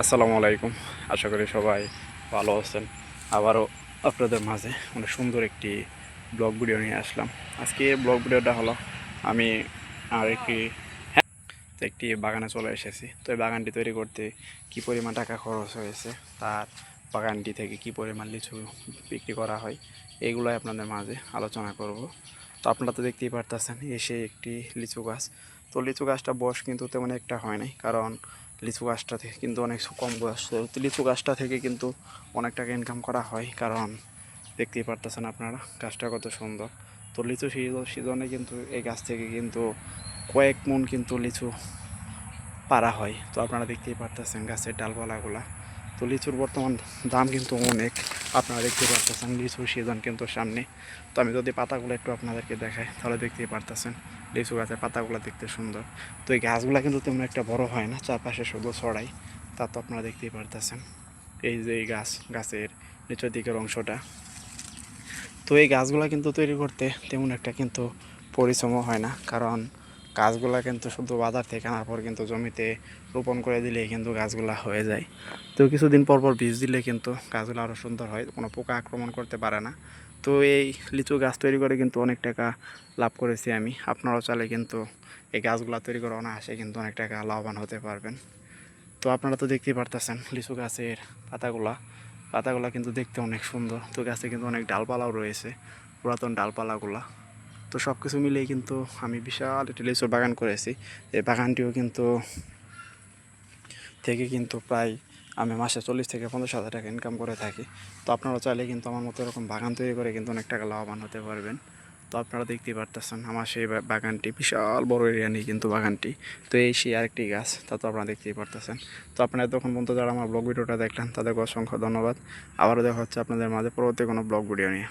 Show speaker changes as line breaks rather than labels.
আসসালামু আলাইকুম। আশা করি সবাই ভালো আছেন। আবারও আপনাদের মাঝে অনেক সুন্দর একটি ব্লগ ভিডিও নিয়ে আসলাম। আজকে ব্লগ ভিডিওটা হলো, আমি আর একটি একটি বাগানে চলে এসেছি। তো এই বাগানটি তৈরি করতে কি পরিমাণ টাকা খরচ হয়েছে, তার বাগানটি থেকে কি পরিমাণ লিচু বিক্রি করা হয়, এগুলোই আপনাদের মাঝে আলোচনা করব। তো আপনারা তো দেখতেই পারতেছেন, এসে একটি লিচু গাছ তো লিচু গাছটা বয়স কিন্তু তেমন একটা হয় নাই, কারণ লিচু গাছটা থেকে কিন্তু অনেক কম বয়স। তো লিচু গাছটা থেকে কিন্তু অনেক টাকা ইনকাম করা হয়, কারণ দেখতেই পারতেছেন আপনারা গাছটা কত সুন্দর। তো লিচু সিজনে কিন্তু এই গাছ থেকে কিন্তু কয়েক মন কিন্তু লিচু পারা হয়। তো আপনারা দেখতেই পারতেছেন গাছের ডালপালাগুলা। তো লিচুর বর্তমান দাম কিন্তু অনেক। আপনারা দেখতে পারতেছেন লিচুর সিজন কিন্তু সামনে। তো আমি যদি পাতাগুলো একটু আপনাদেরকে দেখাই, তাহলে দেখতেই পারতেছেন লিচু গাছের পাতাগুলো দেখতে সুন্দর। তো এই গাছগুলো কিন্তু তেমন একটা বড় হয় না, চারপাশে শুধু ছড়াই তা তো আপনারা দেখতেই পারতেছেন। এই যে এই গাছ, গাছের নিচের দিকের অংশটা। তো এই গাছগুলো কিন্তু তৈরি করতে তেমন একটা কিন্তু পরিশ্রমও হয় না, কারণ গাছগুলা কিন্তু শুধু বাজার থেকে আনার পর কিন্তু জমিতে রোপণ করে দিলেই কিন্তু গাছগুলা হয়ে যায়। তো কিছুদিন পর পর বীজ দিলে কিন্তু গাছগুলো আরও সুন্দর হয়, কোনো পোকা আক্রমণ করতে পারে না। তো এই লিচু গাছ তৈরি করে কিন্তু অনেক টাকা লাভ করেছি আমি। আপনারাও চাইলে কিন্তু এই গাছগুলো তৈরি করে অনায়াসে কিন্তু অনেক টাকা লাভবান হতে পারবেন। তো আপনারা তো দেখতেই পারতেছেন লিচু গাছের পাতাগুলা। পাতাগুলা কিন্তু দেখতে অনেক সুন্দর। তো গাছে কিন্তু অনেক ডালপালাও রয়েছে, পুরাতন ডালপালাগুলা। তো সব কিছু মিলিয়ে কিন্তু আমি বিশাল একটি লিচুর বাগান করেছি। এই বাগানটিও কিন্তু থেকে কিন্তু প্রায় আমি মাসে চল্লিশ থেকে পঞ্চাশ হাজার টাকা ইনকাম করে থাকি। তো আপনারা চাইলে কিন্তু আমার মতো এরকম বাগান তৈরি করে কিন্তু অনেক টাকা লাভবান হতে পারবেন। তো আপনারা দেখতেই পারতেছেন আমার সেই বাগানটি বিশাল বড় এরিয়া নিয়ে কিন্তু বাগানটি। তো এই সেই আরেকটি গাছ, তা তো আপনারা দেখতেই পারতেছেন। তো আপনারা তখন পর্যন্ত যারা আমার ব্লগ ভিডিওটা দেখলেন, তাদেরকে অসংখ্য ধন্যবাদ। আবারও দেখা হচ্ছে আপনাদের মাঝে পরবর্তী কোনো ব্লগ ভিডিও নিয়ে।